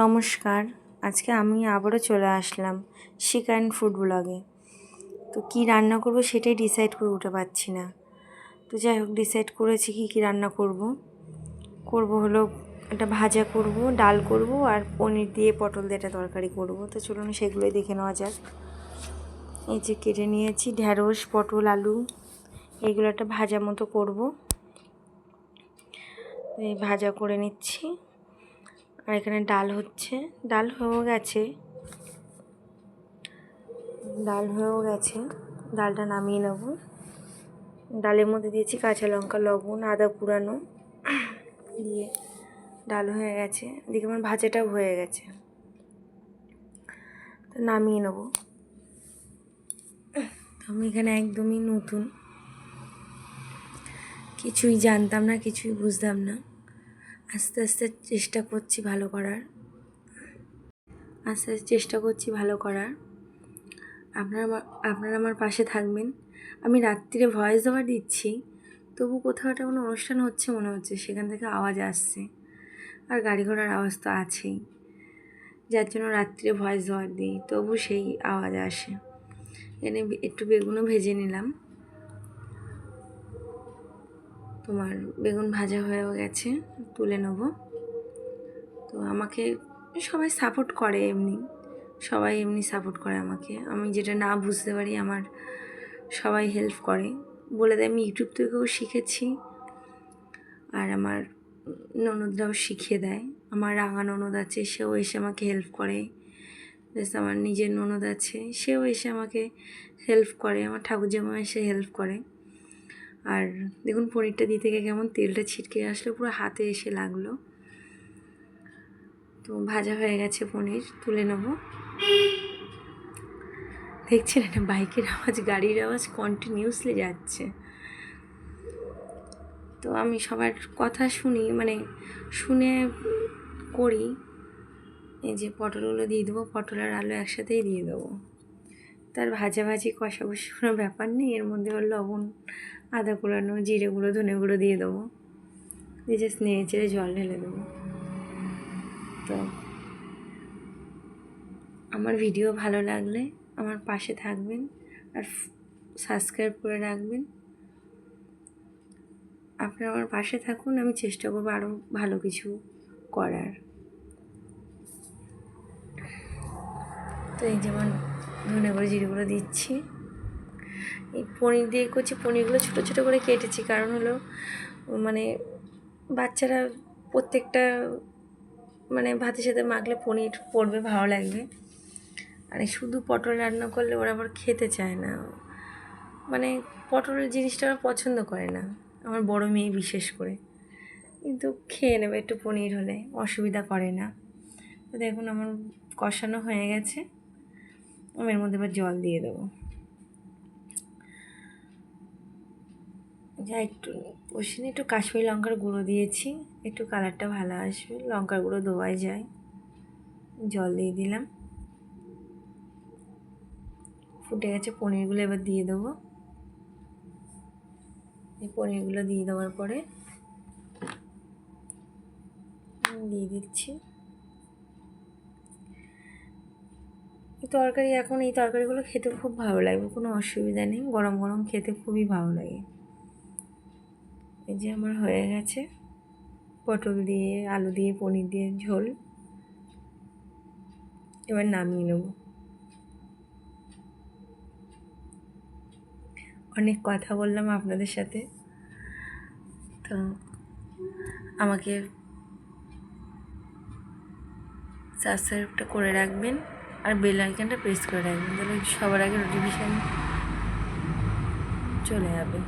নমস্কার, আজকে আমি আবারও চলে আসলাম শিক অ্যান্ড ফুড ব্লগে। তো কী রান্না করব সেটাই ডিসাইড করে উঠে পাচ্ছি না। তো যাই হোক ডিসাইড করেছি কী কী রান্না করব। করব হলো একটা ভাজা করব, ডাল করব আর পনির দিয়ে পটল দিয়ে একটা তরকারি করব। তো চলুন সেগুলোই দেখে নেওয়া যাক। এই যে কেটে নিয়েছি ঢ্যাঁড়স পটল, আলু, এগুলো একটা ভাজা মতো করব। এই ভাজা করে নিচ্ছি। আর এখানে ডাল হচ্ছে। ডাল হয়েও গেছে। ডাল হয়েও গেছে। ডালটা নামিয়ে নেব। ডালের মধ্যে দিয়েছি কাঁচা লঙ্কা, লবণ, আদা কুড়ানো দিয়ে ডাল হয়ে গেছে। এদিকে আমার ভাজাটাও হয়ে গেছে। তো নামিয়ে নেব। আমি এখানে একদমই নতুন। কিছুই জানতাম না, কিছুই বুঝতাম না। আস্তে আস্তে চেষ্টা করছি ভালো করার। আস্তে আস্তে চেষ্টা করছি ভালো করার। আপনারা আমার আপনারা আমার পাশে থাকবেন। আমি রাত্রিরে ভয়েস ওভার দিচ্ছি, তবু কোথাও একটা কোনো অনুষ্ঠান হচ্ছে মনে হচ্ছে, সেখান থেকে আওয়াজ আসছে। আর গাড়ি ঘোড়ার আওয়াজ তো আছেই। যার জন্য রাত্রিরে ভয়েস ওভার দিই, তবু সেই আওয়াজ আসে। এনে একটু বেগুনও ভেজে নিলাম। তোমার বেগুন ভাজা হয়েও গেছে, তুলে নেব। তো আমাকে সবাই সাপোর্ট করে এমনি, সবাই এমনি সাপোর্ট করে আমাকে। আমি যেটা না বুঝতে পারি, আমার সবাই হেল্প করে। বলে দেয়, আমি ইউটিউব থেকেও শিখেছি। আর আমার ননদরাও শিখিয়ে দেয়। আমার রাঙা ননদ আছে, সেও এসে আমাকে হেল্প করে। প্লাস আমার নিজের ননদ আছে, সেও এসে আমাকে হেল্প করে। আমার ঠাকুর জামা এসে হেল্প করে। আর দেখুন পনিরটা দিতে গিয়ে কেমন তেলটা ছিটকে আসলো, পুরো হাতে এসে লাগল। তো ভাজা হয়ে গেছে পনির, তুলে নেব। দেখছেন একটা বাইকের আওয়াজ, গাড়ির আওয়াজ কন্টিনিউসলি যাচ্ছে। তো আমি সবার কথা শুনি মানে শুনে করি, এই যে পটলগুলো দিয়ে দেবো, পটল আর আলু একসাথেই দিয়ে দেবো। তার ভাজাভাজি, কষাকষি কোনো ব্যাপার নেই, এর মধ্যে লবণ আদা কুড়ানো, জিরে গুঁড়ো, ধনে গুঁড়ো দিয়ে দেবো। দিয়ে জাস্ট নেড়ে চেড়ে জল ঢেলে দেবো। তো আমার ভিডিও ভালো লাগলে আমার পাশে থাকবেন আর সাবস্ক্রাইব করে রাখবেন। আপনারা আমার পাশে থাকুন, আমি চেষ্টা করব আরও ভালো কিছু করার। তো এই যেমন ধনে করে জিরে গুঁড়ো দিচ্ছি। এই পনির দিয়ে করছি, পনিরগুলো ছোটো ছোটো করে কেটেছি। কারণ হলো মানে বাচ্চারা প্রত্যেকটা মানে ভাতের সাথে মাখলে পনির পড়বে, ভালো লাগবে। আর শুধু পটল রান্না করলে ওরা আবার খেতে চায় না। মানে পটলের জিনিসটা ওরা পছন্দ করে না, আমার বড় মেয়ে বিশেষ করে। কিন্তু খেয়ে নেবে, একটু পনির হলে, অসুবিধা করে না। তো দেখুন, আমার কষানো হয়ে গেছে। আমি এর মধ্যে এবার জল দিয়ে দেবো। যা একটু কষিয়ে একটু কাশ্মীরি লঙ্কার গুঁড়ো দিয়েছি, একটু কালারটা ভালো আসবে, লঙ্কার গুঁড়ো দেওয়াই যায়। জল দিয়ে দিলাম। ফুটে গেছে পনিরগুলো এবার দিয়ে দেবো। এই পনিরগুলো দিয়ে দেওয়ার পরে দিয়ে দিচ্ছি। তরকারি, এখন এই তরকারিগুলো খেতে খুব ভালো লাগবে কোনো অসুবিধা নেই, গরম গরম খেতে খুবই ভালো লাগে। এই যে আমার হয়ে গেছে। পটল দিয়ে, আলু দিয়ে, পনির দিয়ে, ঝোল। এবার নামিয়ে নেব। অনেক কথা বললাম আপনাদের সাথে। তো আমাকে সাবস্ক্রাইবটা করে রাখবেন আর বেল আইকনটা প্রেস করে রাখবেন তাহলে সবার আগে নোটিফিকেশান চলে যাবে।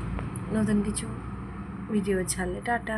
নতুন কিছু ভিডিও ছাড়লে টাটা